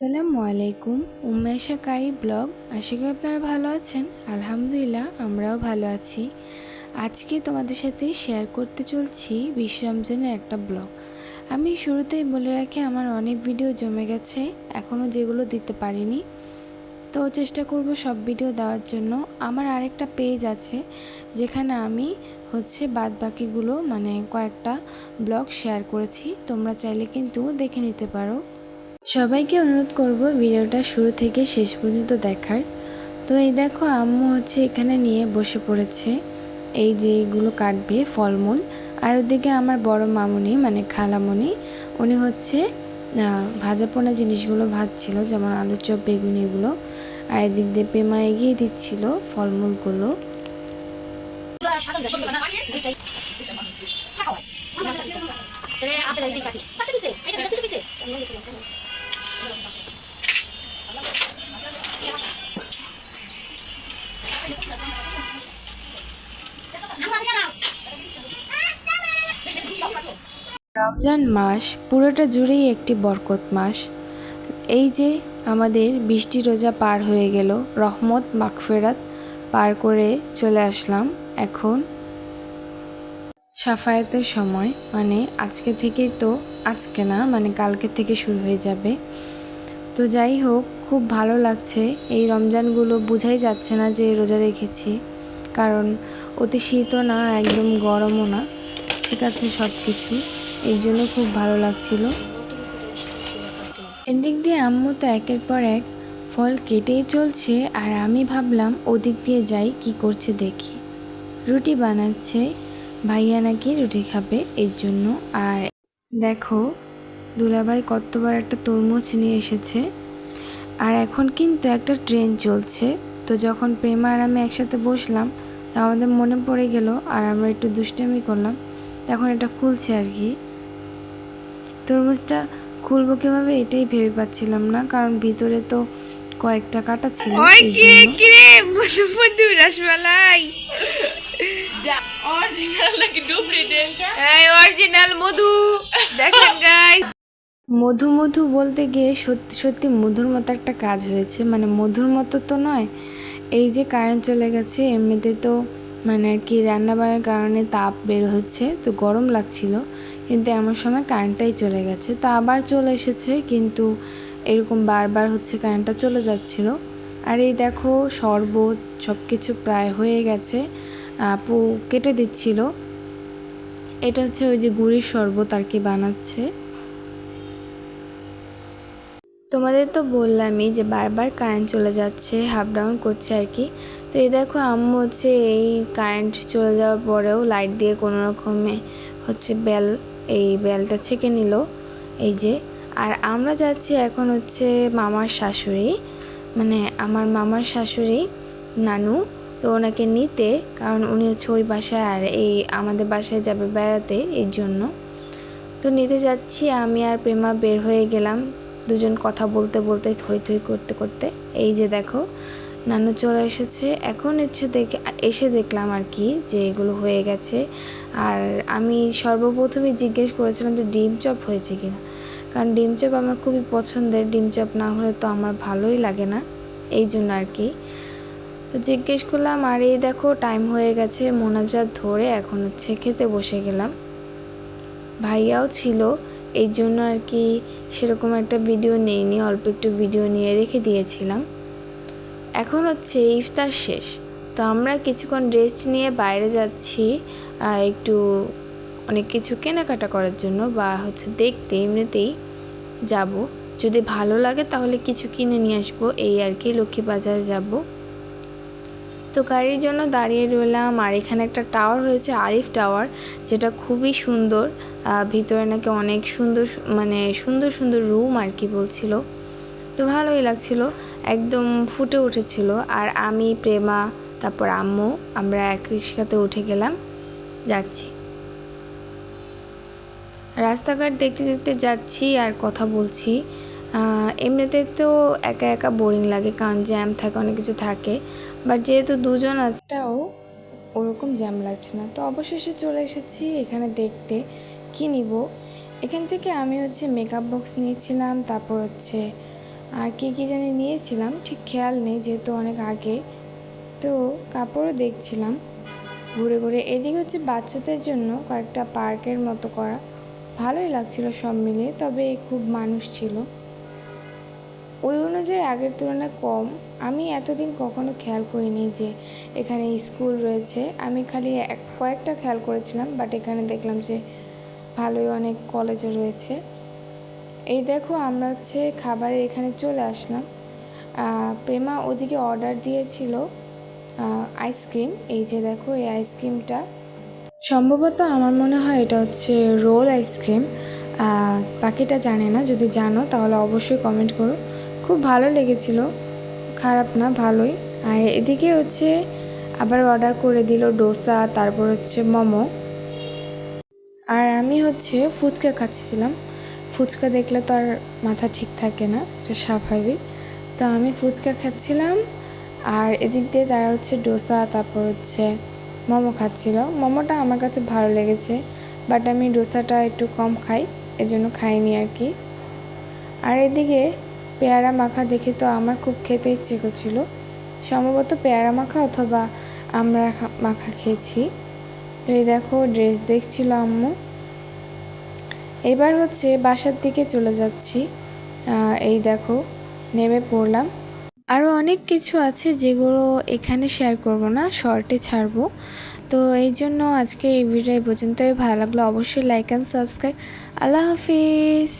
আসসালামু আলাইকুম উমেশা কারি ব্লগ। আশা করি আপনারা ভালো আছেন। আলহামদুলিল্লাহ, আমরাও ভালো আছি। আজকে তোমাদের সাথে শেয়ার করতে চলছি বিশ্ব রমজানের একটা ব্লগ। আমি শুরুতেই বলে রাখি, আমার অনেক ভিডিও জমে গেছে এখনও যেগুলো দিতে পারিনি। তো চেষ্টা করব সব ভিডিও দেওয়ার জন্য। আমার আরেকটা পেজ আছে, যেখানে আমি হচ্ছে বাদ বাকিগুলো মানে কয়েকটা ব্লগ শেয়ার করেছি। তোমরা চাইলে কিন্তু দেখে নিতে পারো। সবাইকে অনুরোধ করব ভিডিওটা শুরু থেকে শেষ পর্যন্ত দেখার তো এই দেখো আম্মু হচ্ছে এখানে নিয়ে বসে পড়েছে এই যে এগুলো কাটবে ফলমূল আর ওদিকে আমার বড় মামুনি মানে খালামণি উনি হচ্ছে ভাজা পোনা জিনিসগুলো ভাজছিল যেমন আলু চপ বেগুন এগুলো আর এদিক দিয়ে পেমা এগিয়ে দিচ্ছিল ফলমূলগুলো রমজান মাস পুরোটা জুড়েই একটি বরকত মাস। এই যে আমাদের বৃষ্টি রোজা পার হয়ে গেল, রহমত, মাগফেরাত পার করে চলে আসলাম এখন সাফায়াতের সময়। মানে আজকে থেকেই তো আজকে না মানে কালকে থেকে শুরু হয়ে যাবে। তো যাই হোক, খুব ভালো লাগছে। এই রমজানগুলো বোঝাই যাচ্ছে না যে রোজা রেখেছি, কারণ অতি শীতও না, একদম গরমও না। ঠিক আছে সব কিছু এই জন্য খুব ভালো লাগছিল। এদিক দিয়ে আম্মু তো একের পর এক ফল কেটেই চলছে, আর আমি ভাবলাম ওদিক দিয়ে যাই, কি করছে দেখি। রুটি বানাচ্ছে, ভাইয়া নাকি রুটি খাবে এর জন্য। আর দেখো, দুলাভাই কতবার একটা তরমুজ নিয়ে এসেছে। আর এখন কিন্তু একটা ট্রেন চলছে। তো যখন প্রেমা আর আমি একসাথে বসলাম, তা আমাদের মনে পড়ে গেল, আর আমরা একটু দুষ্টামি করলাম, তখন এটা খুলছে আর কি। তরমুজটা খুলবো কীভাবে এটাই ভেবে পাচ্ছিলাম না কারণ ভিতরে তো কয়েকটা কাটা ছিল ওই এই কি কি রে? মধু মধু রসমালাই। অরিজিনাল নাকি ডুপ্লিকেট এই অরিজিনাল মধু। দেখেন গাইস মধু মধু বলতে গিয়ে সত্যি সত্যি মধুর মতো একটা কাজ হয়েছে। মানে মধুর মতো তো নয় এই যে কারেন্ট চলে গেছে এমনিতে তো মানে আর কি রান্নাবান্নার কারণে তাপ বের হচ্ছে তো গরম লাগছিল। কিন্তু এমন সময় কারেন্টটাই চলে গেছে। তো আবার চলে এসেছে, কিন্তু এরকম বারবার হচ্ছে কারেন্টটা চলে যাচ্ছিল। আর এই দেখো, শরবত সব কিছু প্রায় হয়ে গেছে। আপু কেটে দিচ্ছিল। এটা হচ্ছে ওই যে গুড়ির শরবত আর কি বানাচ্ছে। তোমাদের তো বললামই যে বারবার কারেন্ট চলে যাচ্ছে হাফ ডাউন করছে আর কি। তো এই দেখো, আম্মু হচ্ছে এই কারেন্ট চলে যাওয়ার পরেও লাইট দিয়ে কোনো রকমে হচ্ছে বেল এই বেলটা ছেঁকে নিল, এই যে। আর আমরা যাচ্ছি এখন হচ্ছে মামার শাশুড়ি মানে আমার মামার শাশুড়ি নানু, তো ওনাকে নিতে, কারণ উনি হচ্ছে ওই বাসায়, আর এই আমাদের বাসায় যাবে বেড়াতে এর জন্য। তো নিতে যাচ্ছি, আমি আর প্রেমা বের হয়ে গেলাম, দুজন কথা বলতে বলতে থই থই করতে করতে। এই যে দেখো নানু চলে এসেছে। এখন হচ্ছে দেখে এসে দেখলাম আর কি যে এগুলো হয়ে গেছে। আর আমি সর্বপ্রথমে জিজ্ঞেস করেছিলাম যে ডিম চপ হয়েছে কিনা। কারণ ডিম চপ আমার খুবই পছন্দের। ডিম চপ না হলে তো আমার ভালোই লাগে না। এই জন্য আর কি। তো জিজ্ঞেস করলাম, আর এই দেখো টাইম হয়ে গেছে। মোনাজাত ধরে এখন হচ্ছে খেতে বসে গেলাম। ভাইয়াও ছিল। এই জন্য আর কি সেরকম একটা ভিডিও নেইনি। অল্প একটু ভিডিও নিয়ে রেখে দিয়েছিলাম। এখন হচ্ছে ইফতার শেষ। তো আমরা কিছুক্ষণ রেস্ট নিয়ে বাইরে যাচ্ছি একটু অনেক কিছু কেনাকাটা করার জন্য বা হচ্ছে দেখতে এমনিতেই যাব। যদি ভালো লাগে তাহলে কিছু কিনে নিয়ে আসব, এই আর কি, লক্ষ্মী বাজার যাব। তো গাড়ির জন্য দাঁড়িয়ে রইলাম আর এখানে একটা টাওয়ার হয়েছে, আরিফ টাওয়ার যেটা খুবই সুন্দর। ভিতরে নাকি অনেক সুন্দর মানে সুন্দর সুন্দর রুম আর কি বলছিল। তো ভালোই লাগছিল। একদম ফুটে উঠেছিল। আর আমি, প্রেমা, তারপর আম্মু, আমরা এক রিক্সাতে উঠে গেলাম, যাচ্ছি। রাস্তাঘাট দেখতে দেখতে যাচ্ছি আর কথা বলছি। এমনিতে তো একা একা বোরিং লাগে কারণ জ্যাম থাকে, অনেক কিছু থাকে। বাট যেহেতু দুজন আজটাও ওরকম জ্যাম লাগছে না। তো অবশেষে চলে এসেছি এখানে দেখতে। কি নিব? এখান থেকে আমি হচ্ছে মেকআপ বক্স নিয়েছিলাম, তারপর হচ্ছে আর কী কী জানি নিয়েছিলাম, ঠিক খেয়াল নেই যেহেতু অনেক আগে। তো কাপড়ও দেখছিলাম ঘুরে ঘুরে। এদিকে হচ্ছে বাচ্চাদের জন্য কয়েকটা পার্কের মতো করা। ভালোই লাগছিল সব মিলিয়ে তবে খুব মানুষ ছিল। ওই অনুযায়ী আগের তুলনায় কম। আমি এতদিন কখনো খেয়াল করিনি যে এখানে স্কুল রয়েছে। আমি খালি এক, কয়েকটা খেয়াল করেছিলাম, বাট এখানে দেখলাম যে ভালোই অনেক কলেজে রয়েছে। এই দেখো আমরা হচ্ছে খাবারের এখানে চলে আসলাম। প্রেমা ওদিকে অর্ডার দিয়েছিল আইসক্রিম এই যে দেখো এই আইসক্রিমটা সম্ভবত আমার মনে হয় এটা হচ্ছে রোল আইসক্রিম বাকিটা জানে না, যদি জানো তাহলে অবশ্যই কমেন্ট করো। খুব ভালো লেগেছিল, খারাপ না, ভালোই। আর এদিকে হচ্ছে আবার অর্ডার করে দিল ডোসা তারপর হচ্ছে মোমো। আর আমি হচ্ছে ফুচকা খাচ্ছিলাম। ফুচকা দেখলে তো আর মাথা ঠিক থাকে না, এটা স্বাভাবিক। তো আমি ফুচকা খাচ্ছিলাম, আর এদিক দিয়ে তারা হচ্ছে ডোসা, তারপর হচ্ছে মোমো খাচ্ছিল। মোমোটা আমার কাছে ভালো লেগেছে, বাট আমি ডোসাটা একটু কম খাই, এজন্য খাইনি আর কি। আর এদিকে পেয়ারা মাখা দেখে তো আমার খুব খেতে ইচ্ছে করছিল। সম্ভবত পেয়ারা মাখা অথবা আমরা মাখা খেয়েছি। এই দেখো ড্রেস দেখছিল আম্মু। এবার হচ্ছে বাসার দিকে চলে যাচ্ছি। এই দেখো, নেমে পড়লাম। আরও অনেক কিছু আছে যেগুলো এখানে শেয়ার করব না শর্টে ছাড়বো। তো এই জন্য আজকে এই ভিডিও পর্যন্তই। ভালো লাগল অবশ্যই like and subscribe Allah Hafiz.